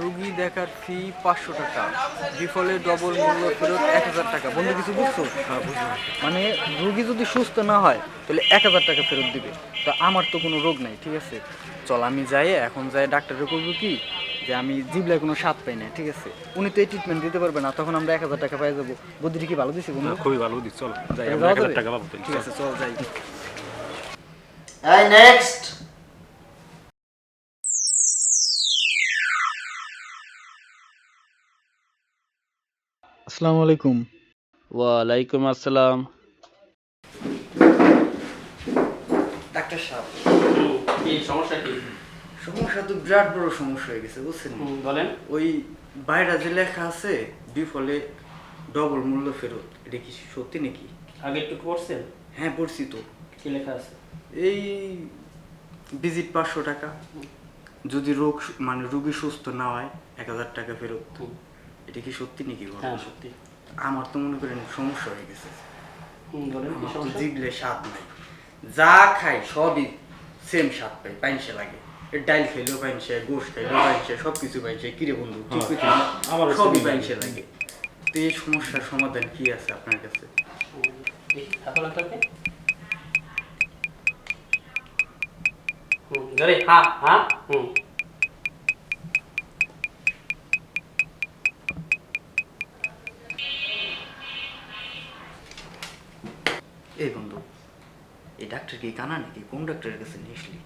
রুগী দেখার ফি পাঁচশো টাকা। বিফলে ডবল মূল্য ফেরত এক হাজার টাকা। বন্ধু কিছু বুঝছ? মানে রুগী যদি সুস্থ না হয় তাহলে এক হাজার টাকা ফেরত দিবে। তো আমার তো কোনো রোগ নাই ঠিক আছে? চল আমি যাই এখন যাই ডাক্তারে করব কি? যে আমি জিবলায় কোনো স্বাদ পাই না ঠিক আছে? উনি তো এই ট্রিটমেন্ট দিতে পারবে না তখন আমরা এক হাজার টাকা পাই যাব। বুদ্ধিটি কি ভালো দিছে বন্ধু? খুবই ভালো দিচ্ছ চল যাই এক হাজার টাকা পাবো ঠিক আছে চল। যাই। নেক্সট আসসালামু আলাইকুম। ওয়ালাইকুম আসসালাম। ডাক্তার সাহেব। কি সমস্যা কি? সমস্যা তো বিরাট বড় সমস্যা হয়ে গেছে বুঝছেন? বলেন। ওই বাইরে যে লেখা আছে বিফলে ডবল মূল্য ফেরত এটা কি সত্যি নাকি? আগে একটু পড়ছেন? হ্যাঁ পড়ছি তো। কি লেখা আছে? এই ভিজিট পাঁচশো টাকা। যদি রোগ মানে রুগী সুস্থ না হয় এক হাজার টাকা ফেরত। এটা কি সত্যি নাকি? হ্যাঁ। সত্যি? আমার তো মনে করেন সমস্যা হয়ে গেছে। বলেন কি সমস্যা? জিভলে স্বাদ নাই। যা খাই সবই সেম স্বাদ পাই পাইনসে লাগে। এ ডাইল খাইলেও পাইনসে গোশ খাইলেও পাইনসে সব কিছু পাইনসে কিরে বন্ধু ঠিক কইছি সবই পাইনসে লাগে। তো এই সমস্যার সমাধান কি আছে আপনার কাছে? হুম, ধরে হ্যাঁ হ্যাঁ হুম। ডাক্তার কি কানা নাকি? কোন ডাক্তারের কাছে নিয়ে আসলি?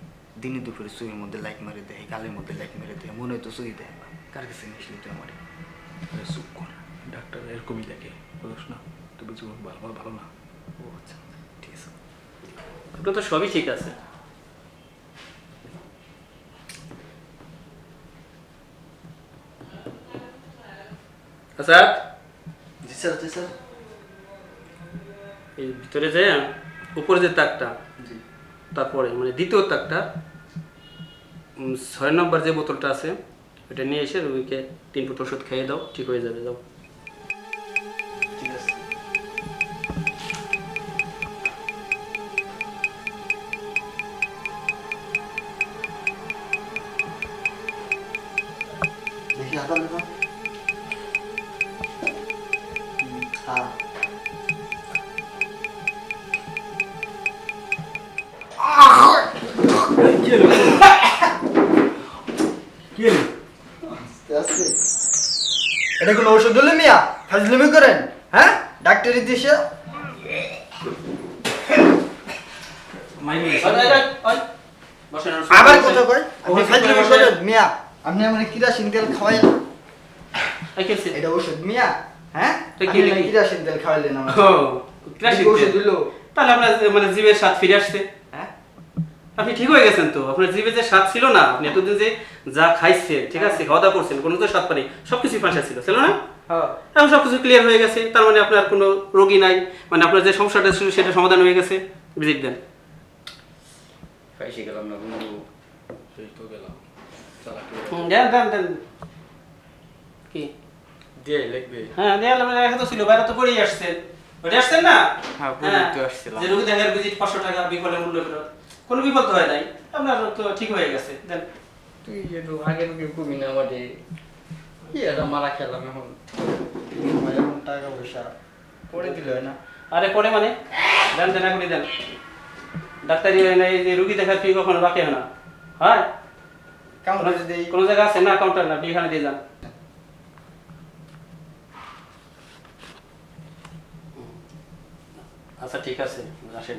দিনে দুপুরে সুইয়ের মধ্যে লাইট মেরে দেয় গালের মধ্যে লাইট মেরে দেয় মনে তো সুই দেয়। না কার কাছে নিয়ে আসলি তুই আমার? চুপ কর ডাক্তার এরকমই দেখে। বুঝছ না তুই বুঝি ভালো ভালো ভালো না। ও আচ্ছা ঠিক আছে। আপনার তো সবই ঠিক আছে। আচ্ছা। জি স্যার জি স্যার। এই ভিতরে যে উপরে যে তাকটা তারপরে মানে দ্বিতীয় তাকটা ছয় নম্বর যে বোতলটা আছে ওটা নিয়ে এসে রোগীকে তিন ফুট ওষুধ খাইয়ে দাও, ঠিক হয়ে যাবে, যাও। ঠিক আছে। দেখি হাতা হ্যাঁ। এটা কোনো ওষুধ হলে মিয়া ফাজলামি করেন হ্যাঁ ডাক্তারের দেশে আবার কথা কয় আপনি ফাজলামি করেন মিয়া আপনি আমার কিরাসিন তেল খাওয়াইলেন এটা ওষুধ মিয়া হ্যাঁ? কিরাসিন তেল খাওয়াইলেন আমার ওষুধ দিলো তাহলে আপনার মানে জিভের স্বাদ ফিরে আসছে আপনি ঠিক হয়ে গেছেন তো। আপনার জিভে যে স্বাদ ছিল না আপনি এতদিন যে যা খাইছেন ঠিক আছে খাওয়া দাওয়া করছেন কোনো তো স্বাদ পানি সবকিছু ফাঁসা ছিল ছিল না? হ্যাঁ। এখন সবকিছু ক্লিয়ার হয়ে গেছে তার মানে আপনার কোনো রোগী নাই মানে আপনার যে সমস্যাটা ছিল সেটা সমাধান হয়ে গেছে ভিজিট দেন। গেলাম না বন্ধু সেই তো গেলাম দেন দেন দেন। কি? দিয়ে লিখবে। হ্যাঁ দেয়াল লেখা তো ছিল বাইরে তো পড়েই আসছেন ওটা আসছেন না? হ্যাঁ, আসছিলাম। যে রোগী দেখার ভিজিট পাঁচশো টাকা বিফলে মূল্য ফেরত। কোনো বিপদ হয় নাই। আপনার তো ঠিক হয়ে গেছে দেন। তুই একটু আগে তোকে কবি না আমাদের কি এটা মারা খেলাম এখন? টাকা পয়সা পড়ে দিল না। আরে পরে মানে? দেন দেন এখনই দেন। ডাক্তারি এই যে রুগী দেখার ফি কখনো বাকি হয় না। হ্যাঁ? কেমন যদি কোনো জায়গা আছে? না কাউন্টার না আপনি এখানে দিয়ে যান। আচ্ছা ঠিক আছে আসেন।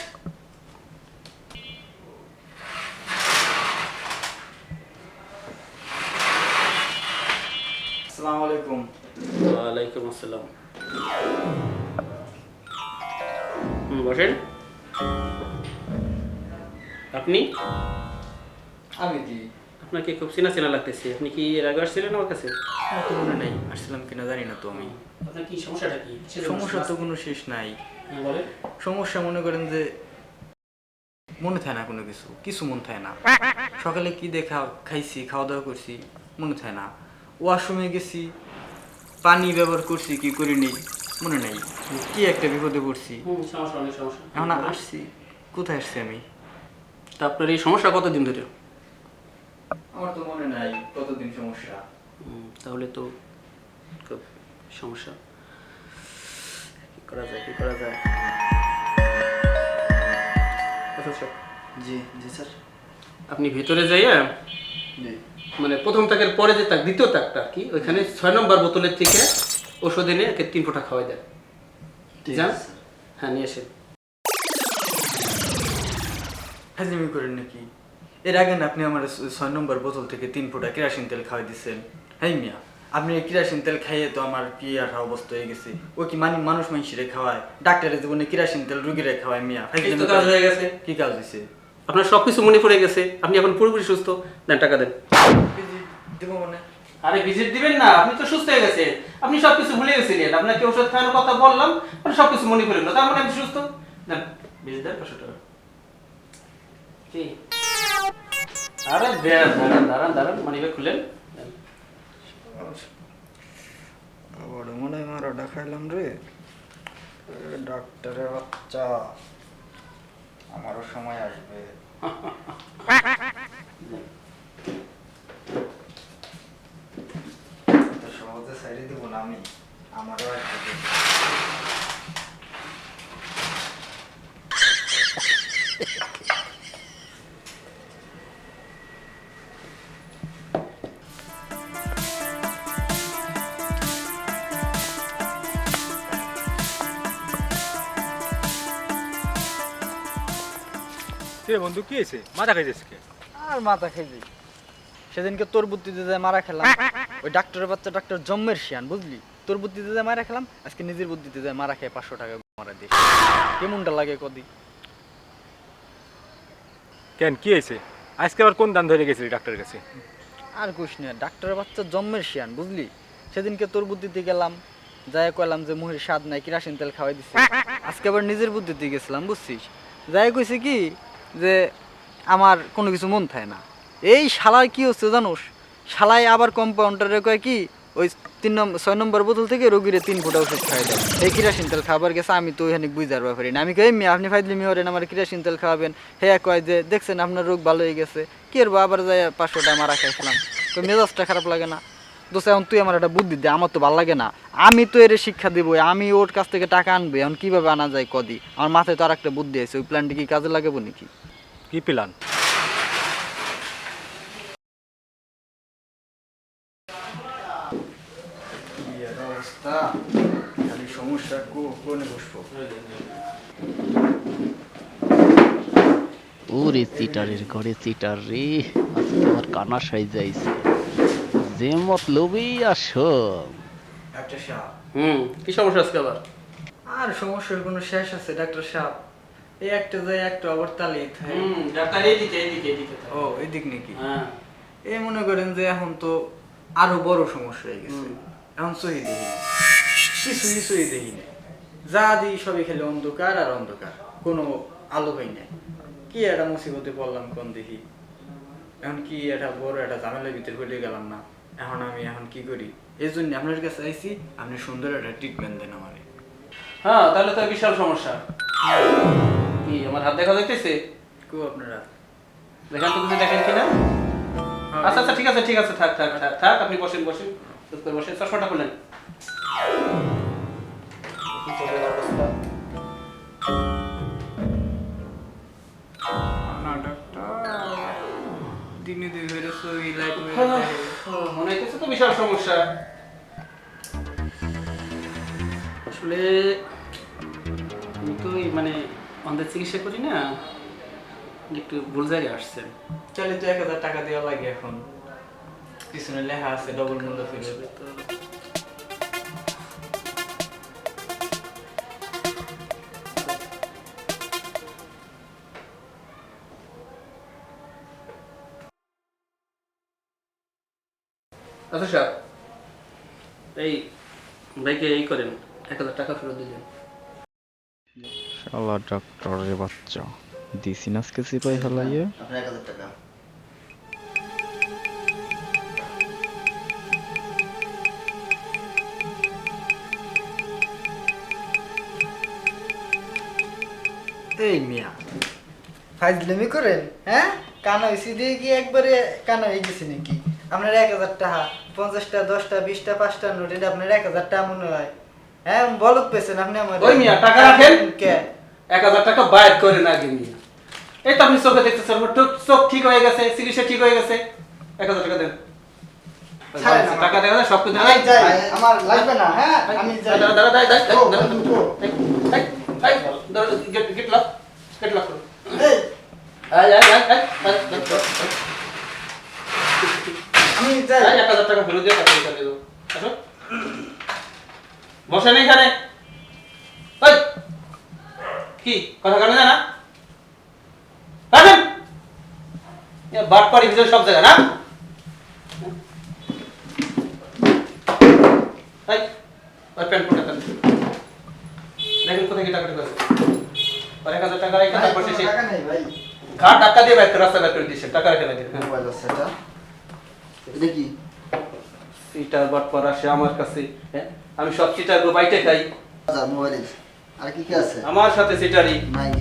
আপনি? আমি কি? আপনাকে খুব চেনা চেনা লাগতেছে। আপনি কি এর আগে আসছিলেন আমার কাছে? আমার তো মনে নাই। আসছিলাম কিনা জানি না তো আমি। আপনার কি সমস্যাটা কি? সমস্যা তো কোনো শেষ নাই। বলেন? সমস্যা মনে করেন যে মনে থাকে না কোনো কিছু। কিছু মনে থাকে না। সকালে কি দেখা খাইছি খাওয়া দাওয়া করছি মনে থাকে না। ওয়াশরুমে গেছি পানি ব্যবহার করছি কি করিনি মনে নাই। কি একটা বিপদে পড়ছি। এখন আসছি। কোথায় আসছি আমি? তা আপনার এই সমস্যা কতদিন ধরে? আমার তো মনে নাই কতদিন সমস্যা। তাহলে তো খুব সমস্যা। কি করা যায় কি করা যায়? আচ্ছা, জি জি স্যার। আপনি ভেতরে যাইয়া মানে প্রথম তাকের পরে যে তাক দ্বিতীয় তাকটা আর কি ওইখানে ছয় নম্বর বোতলের থেকে ওষুধ এনে একে তিন ফোঁটা খাওয়াই দেন। ঠিক যান। আছে হ্যাঁ নিয়ে এসে হাজিমি করেন নাকি? এর আগে না আপনি আমার ছয় নম্বর বোতল থেকে তিন ফোঁটা কেরাসিন তেল খাওয়াই দিচ্ছেন হ্যাঁ মিয়া আপনি কেরাসিন তেল খাইয়ে তো আমার কি আর অবস্থা হয়ে গেছে? ও কি মানে মানুষ মানুষের খাওয়ায়? ডাক্তারের জীবনে কেরাসিন তেল রুগীরা খাওয়ায় মিয়া। কাজ হয়ে গেছে। কি কাজ হয়েছে আপনার সব কিছু মনে পড়ে গেছে। আপনি এখন পুরোপুরি সুস্থ। দেন টাকা দেন। দেবো মানে। আরে ভিজিট দিবেন না আপনি তো সুস্থ হয়ে গেছেন। আপনি সব কিছু ভুলে গেছিলেন। আপনাকে ওষুধ খাওয়ানোর কথা বললাম আপনি সব কিছু মনে পড়ে গেল। তার মানে আপনি সুস্থ? দেন ভিজিট দেন পাঁচশো টাকা। কি? আরে দাঁড়ান দাঁড়ান দাঁড়ান মানি খুলেন বড় মনে হয় মারাটা খাইলাম রে। ডাক্তারের বাচ্চা। আমারও সময় আসবে। সহজে সাইডে দিব না আমি। আমারও আসবে। কিরে বন্ধু কি হয়েছে? মাথা খাইছিস কে? আর মাথা খেয়ে সেদিনকে তোর বুদ্ধিতে যায় মারা খেলাম ওই ডাক্তারের বাচ্চা ডাক্তার জম্মের শিয়ান বুঝলি? তোর বুদ্ধিতে যায় মারা খেলাম আজকে নিজের বুদ্ধিতে যায় মারা খেয়ে পাঁচশো টাকা মারা দিস কেমনটা লাগে কদি? কেন কি হয়েছে? আজকে আবার কোন দান ধরে গেছিলি ডাক্তারের কাছে? আর কুছ না ডাক্তারের বাচ্চা জম্মের শিয়ান বুঝলি? সেদিনকে তোর বুদ্ধিতে গেলাম যাই কইলাম যে মুহির স্বাদ নাই কিরাসিন তেল খাওয়াই দিছে। আজকে আবার নিজের বুদ্ধিতে গেছিলাম বুঝছিস? যাই কইছে কি যে আমার কোনো কিছু মন থাকে না। এই শালায় কি হচ্ছে জানোস? শালায় আবার কম্পাউন্ডারে কয় কি, ওই তিন নম্বর ছয় নম্বর বোতল থেকে রোগীরে তিন ফুটা ওষুধ খাই দেয়। এই কিরাসিন তেল খাবার গেছে, আমি তো ওইখানে বুঝার ব্যাপারে না। আমি কই আপনি ফাইদলি মিহরেন আমার কিরাসিন তেল খাওয়াবেন। হ্যাঁ কয় যে, দেখছেন আপনার রোগ ভালো হয়ে গেছে। কি আর আবার যাই পাঁচশো টাকা মারা খাইছিলাম। তো মেজাজটা খারাপ লাগে না। দোস্ত এখন তুই আমার একটা বুদ্ধি দে আমার তো ভালো লাগে না। আমি তো এর শিক্ষা দিব আমি ওর কাছ থেকে টাকা আনব এখন কীভাবে আনা যায় কদি? আমার মাথায় তো আর একটা বুদ্ধি আছে ওই প্ল্যানটি কি কাজে লাগাবো নাকি? কি প্ল্যান খালি সমস্যা কোনে বসবো? ওরে চিটারের ঘরে চিটার রে আজকে আমার কানা সাইজ যাইছে যে মতলবই আসো ডাক্তার সাহেব। হুম কি সমস্যা আজকে আবার? আর সমস্যার কোনো শেষ আছে ডাক্তার সাহেব? এই একটা যায় একটা আবার তালি হুম ডাক্তার এইদিকে এইদিকে এইদিকে ও এদিক নাকি? হ্যাঁ। এই মনে করেন যে এখন তো আরও বড় সমস্যা হয়ে গেছে। এখন সহি দেখি না। কিছুই সহি দেখি না। যা দিই সবই খেলে অন্ধকার আর অন্ধকার। কোনো আলো হয় না কি একটা মুসিবতে পড়লাম কোন দেখি এখন কি একটা বড় একটা ঝামেলার ভিতরে পড়ে গেলাম না? এখন আমি এখন কি করি? এই জন্য আপনার কাছে আইছি আপনি সুন্দর একটা ট্রিটমেন্ট দেন আমার। হ্যাঁ তাহলে তো বিশাল সমস্যা। কি আমার হাত দেখা যাইতেছে? কো আপনারা দেখান তো কিছু দেখেন কিনা? আচ্ছা আচ্ছা ঠিক আছে ঠিক আছে থাক থাক থাক থাক আপনি বসেন বসেন চুপ করে বসেন চশমাটা খুলেন। না দিনে দুই হয়ে সই লাইট মনে হইতেছে তো বিশাল সমস্যা। আসলে আমি তো মানে আমাদের চিকিৎসা করি না একটু ভুল জায়গায় আসছেন চলে তো এক হাজার টাকা দেওয়া লাগে এখন। পিছনে লেখা আছে ডবল মূল্য ফিরে তো আচ্ছা সাহেব এই ভাইকে এই করেন এক হাজার টাকা ফেরত দিলেন শালা ডাক্তারের বাচ্চা। দিছি না আজকে সিপাই হালাইয়া। আপনার এক হাজার টাকা। এই মিয়া ফাইজলামি করেন হ্যাঁ? কানা হয়েছি দিয়ে কি একবারে কানা হয়ে গেছি নাকি? আপনার এক হাজার টাকা। পঞ্চাশটা দশটা বিশটা পাঁচটা নোট এটা আপনার এক হাজার টাকা মনে হয় হ্যাঁ বলত পেয়েছেন আপনি আমার ওই মিয়া, টাকা রাখেন। কে এক হাজার টাকা বাইর করে না আগে নিয়ে এই তো আপনি চোখে দেখতেছেন চোখ- ঠিক হয়ে গেছে চিকিৎসা ঠিক হয়ে গেছে এক হাজার টাকা দেন। টাকা দেওয়া সব কিছু আমার লাগবে না হ্যাঁ আমি যাই দাঁড়া দাঁড়া দাঁড়া দাঁড়া ও, দাঁড়া ও। এই, এই, এই, দাঁড়া, এই, এক হাজার টাকা ফেরত দিয়ে টাকা দিয়ে দেবো আসো। বসেন এখানে। ওই কি? কথা কানে জানা রাখেন বাট পাড়ি ভিতরে সব জায়গায় না? ওই প্যান্ট কোটা দেন দেখেন কোথায় কি টাকাটা গেছে। আর এক হাজার টাকা রেখে তারপর ঘাট দিয়ে রাস্তা বের করে দিয়েছে টাকা রেখে মোবাইল আছে এটা কি? সিটার বাট আসে আমার কাছে হ্যাঁ? আমি সব সিটার বাইটে খাই আর কি কি আছে? আমার সাথে সিটারই নাই